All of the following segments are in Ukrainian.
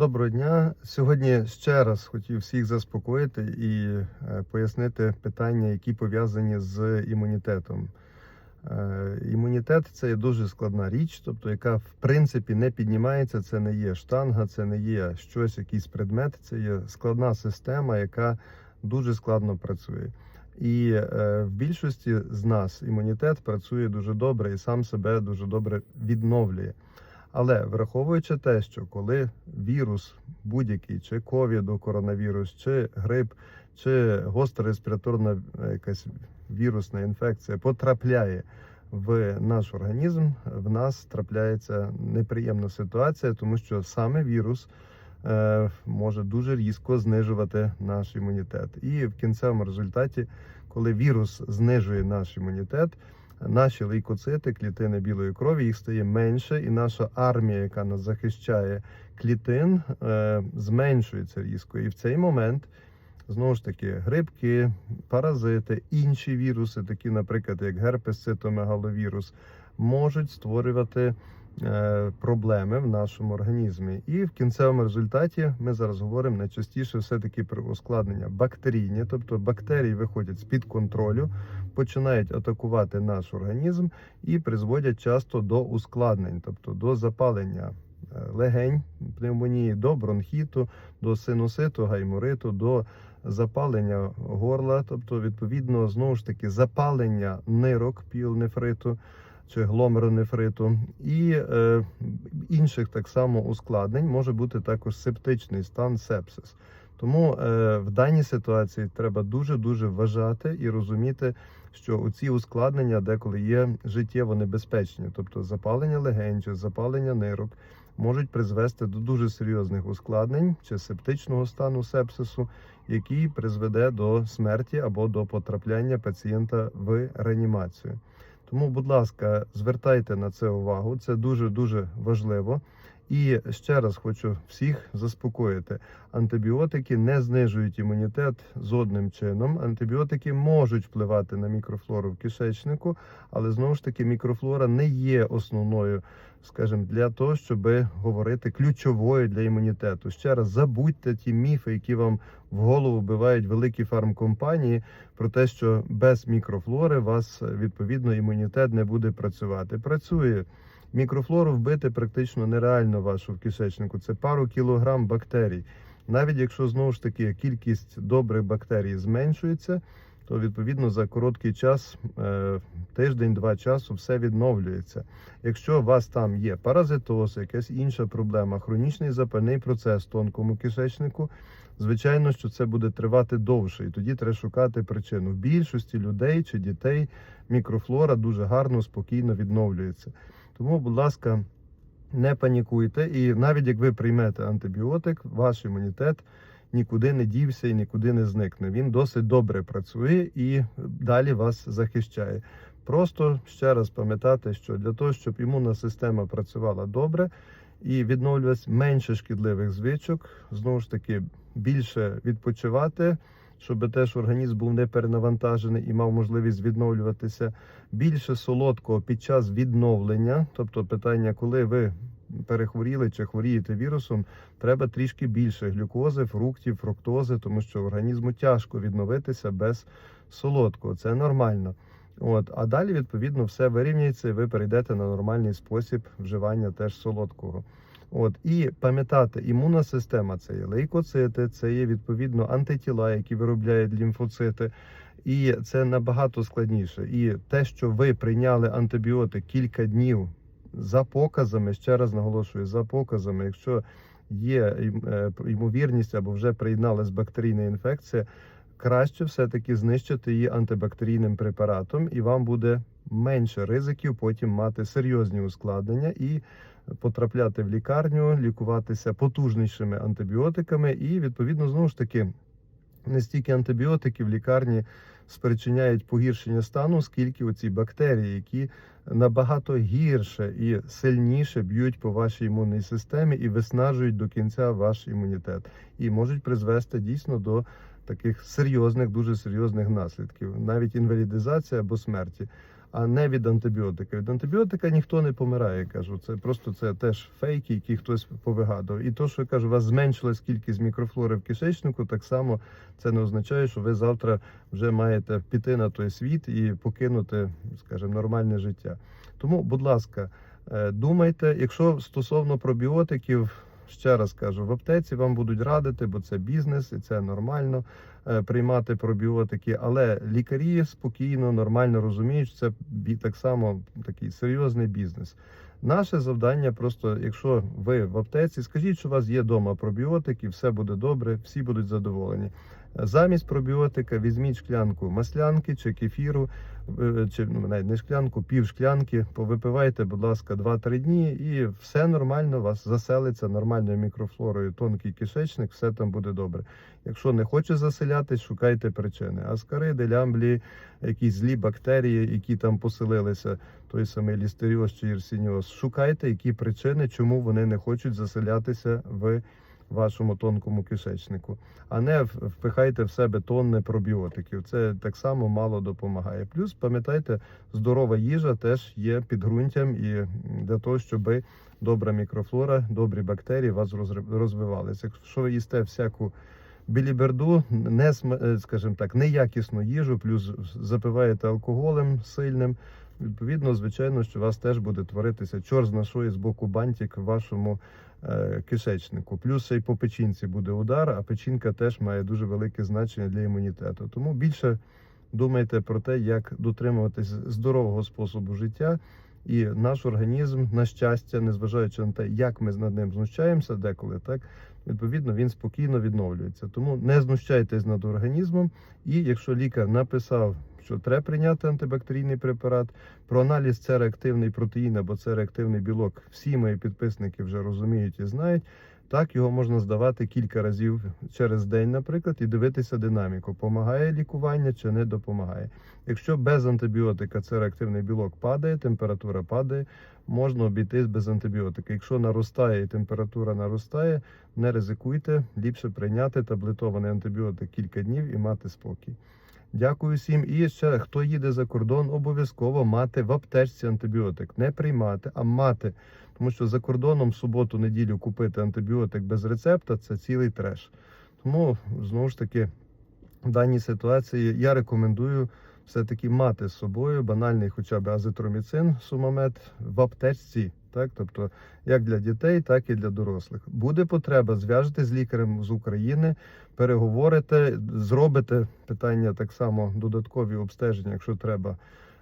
Доброго дня. Сьогодні ще раз хотів всіх заспокоїти і е, пояснити питання, які пов'язані з імунітетом. Е, Імунітет це є дуже складна річ, тобто яка в принципі не піднімається. Це не є штанга, це не є щось, якийсь предмет. Це є складна система, яка дуже складно працює. І е, в більшості з нас імунітет працює дуже добре і сам себе дуже добре відновлює. Але враховуючи те, що коли вірус будь-який, чи ковіду, коронавірус, чи грип, чи гостра респіраторна е, якась вірусна інфекція потрапляє в наш організм, в нас трапляється неприємна ситуація, тому що саме вірус е, може дуже різко знижувати наш імунітет. І в кінцевому результаті, коли вірус знижує наш імунітет, наші лейкоцити, клітини білої крові, їх стає менше, і наша армія, яка нас захищає клітин, е, зменшується різко. І в цей момент знову ж таки грибки, паразити, інші віруси, такі, наприклад, як герпес, цитомегаловірус, можуть створювати. Е, Проблеми в нашому організмі, і в кінцевому результаті ми зараз говоримо найчастіше все-таки про ускладнення бактерійні, тобто бактерії виходять з під контролю, починають атакувати наш організм і призводять часто до ускладнень, тобто до запалення е, легень, пневмонії, до бронхіту, до синуситу, гаймориту, до запалення горла, тобто, відповідно, знову ж таки, запалення нирок піонефриту чи гломеронефриту і е, інших так само ускладнень може бути також септичний стан сепсис. Тому е, в даній ситуації треба дуже дуже вважати і розуміти, що ці ускладнення деколи є життєво небезпечні, тобто запалення легень чи запалення нирок можуть призвести до дуже серйозних ускладнень чи септичного стану сепсису, який призведе до смерті або до потрапляння пацієнта в реанімацію. Тому, будь ласка, звертайте на це увагу. Це дуже дуже важливо. І ще раз хочу всіх заспокоїти: антибіотики не знижують імунітет жодним чином. Антибіотики можуть впливати на мікрофлору в кишечнику, але знову ж таки мікрофлора не є основною, скажімо, для того, щоб говорити ключовою для імунітету. Ще раз забудьте ті міфи, які вам в голову вбивають великі фармкомпанії, про те, що без мікрофлори вас відповідно імунітет не буде працювати. Працює. Мікрофлору вбити практично нереально вашу в кишечнику. Це пару кілограм бактерій. Навіть якщо знову ж таки кількість добрих бактерій зменшується, то відповідно за короткий час, е, тиждень-два часу, все відновлюється. Якщо у вас там є паразитоз, якась інша проблема, хронічний запальний процес в тонкому кишечнику, звичайно, що це буде тривати довше, і тоді треба шукати причину. В більшості людей чи дітей мікрофлора дуже гарно, спокійно відновлюється. Тому, будь ласка, не панікуйте. І навіть як ви приймете антибіотик, ваш імунітет нікуди не дівся і нікуди не зникне. Він досить добре працює і далі вас захищає. Просто ще раз пам'ятати, що для того, щоб імунна система працювала добре і відновлювалось менше шкідливих звичок, знову ж таки більше відпочивати щоб теж організм був не перенавантажений і мав можливість відновлюватися. Більше солодкого під час відновлення, тобто питання, коли ви перехворіли чи хворієте вірусом, треба трішки більше глюкози, фруктів, фруктози, тому що організму тяжко відновитися без солодкого. Це нормально. От, а далі, відповідно, все вирівняється, і ви перейдете на нормальний спосіб вживання теж солодкого. От і пам'ятати, імунна система це є лейкоцити, це є відповідно антитіла, які виробляють лімфоцити. І це набагато складніше. І те, що ви прийняли антибіотик кілька днів за показами, ще раз наголошую, за показами, якщо є е, ймовірність або вже приєдналась бактерійна інфекція, краще все-таки знищити її антибактерійним препаратом, і вам буде менше ризиків потім мати серйозні ускладнення і потрапляти в лікарню, лікуватися потужнішими антибіотиками, і відповідно знову ж таки не стільки антибіотики в лікарні спричиняють погіршення стану, скільки оці бактерії, які набагато гірше і сильніше б'ють по вашій імунній системі і виснажують до кінця ваш імунітет, і можуть призвести дійсно до таких серйозних, дуже серйозних наслідків, навіть інвалідизація або смерті. А не від антибіотика. Від антибіотика ніхто не помирає. Кажу, це просто це теж фейки, які хтось повигадував. І то, що я кажу, у вас зменшилась кількість мікрофлори в кишечнику, так само це не означає, що ви завтра вже маєте піти на той світ і покинути, скажімо, нормальне життя. Тому, будь ласка, е, думайте, якщо стосовно пробіотиків. Ще раз кажу, в аптеці вам будуть радити, бо це бізнес і це нормально е, приймати пробіотики. Але лікарі спокійно, нормально розуміють, що це так само такий серйозний бізнес. Наше завдання просто, якщо ви в аптеці, скажіть, що у вас є вдома пробіотики, все буде добре, всі будуть задоволені. Замість пробіотика візьміть шклянку маслянки чи кефіру, е, чи ну, навіть не шклянку, пів шклянки, повипивайте, будь ласка, 2-3 дні, і все нормально, у вас заселиться нормальною мікрофлорою, тонкий кишечник, все там буде добре. Якщо не хоче заселятись, шукайте причини. Аскариди, лямблі, якісь злі бактерії, які там поселилися, той самий лістеріоз чи єрсініоз. Шукайте, які причини, чому вони не хочуть заселятися в вашому тонкому кишечнику, а не впихайте в себе тонни пробіотиків. Це так само мало допомагає. Плюс пам'ятайте, здорова їжа теж є підґрунтям і для того, щоб добра мікрофлора, добрі бактерії вас розвивалися. Якщо ви їсте всяку біліберду, не е, скажімо так, неякісну їжу, плюс запиваєте алкоголем сильним. Відповідно, звичайно, що у вас теж буде творитися чор з нашої з боку бантик в вашому кишечнику. Плюс ще й по печінці буде удар, а печінка теж має дуже велике значення для імунітету. Тому більше думайте про те, як дотримуватись здорового способу життя. І наш організм, на щастя, незважаючи на те, як ми над ним знущаємося деколи, так відповідно він спокійно відновлюється. Тому не знущайтесь над організмом. І якщо лікар написав, що треба прийняти антибактерійний препарат, про аналіз цереактивний протеїн або цереактивний білок, всі мої підписники вже розуміють і знають. Так його можна здавати кілька разів через день, наприклад, і дивитися динаміку, помагає лікування чи не допомагає. Якщо без антибіотика цереактивний білок падає, температура падає, можна обійтись без антибіотика. Якщо наростає і температура наростає, не ризикуйте, ліпше прийняти таблетований антибіотик кілька днів і мати спокій. Дякую всім. І ще хто їде за кордон, обов'язково мати в аптечці антибіотик. Не приймати, а мати. Тому що за кордоном в суботу-неділю купити антибіотик без рецепта це цілий треш. Тому знову ж таки в даній ситуації я рекомендую все-таки мати з собою банальний хоча б азитроміцин, сумамет в аптечці. Так, тобто як для дітей, так і для дорослих. Буде потреба, зв'яжете з лікарем з України, переговорите, зробите питання так само додаткові обстеження, якщо треба.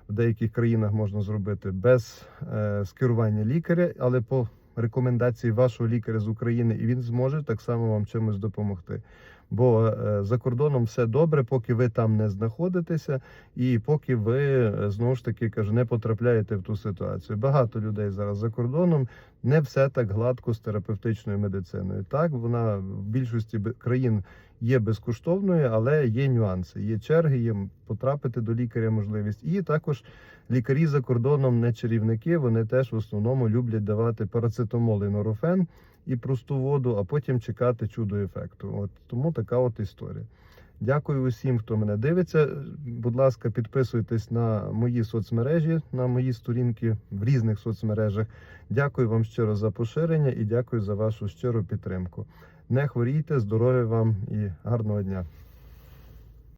В деяких країнах можна зробити без е, скерування лікаря, але по рекомендації вашого лікаря з України, і він зможе так само вам чимось допомогти. Бо е, за кордоном все добре, поки ви там не знаходитеся, і поки ви е, знову ж таки кажу, не потрапляєте в ту ситуацію. Багато людей зараз за кордоном не все так гладко з терапевтичною медициною. Так, вона в більшості країн є безкоштовною, але є нюанси. Є черги, є потрапити до лікаря можливість. І також лікарі за кордоном не чарівники. Вони теж в основному люблять давати парацетамол і норофен і просту воду, а потім чекати чудо ефекту. От тому така от історія. Дякую усім, хто мене дивиться. Будь ласка, підписуйтесь на мої соцмережі, на мої сторінки в різних соцмережах. Дякую вам щиро за поширення і дякую за вашу щиру підтримку. Не хворійте, здоров'я вам і гарного дня.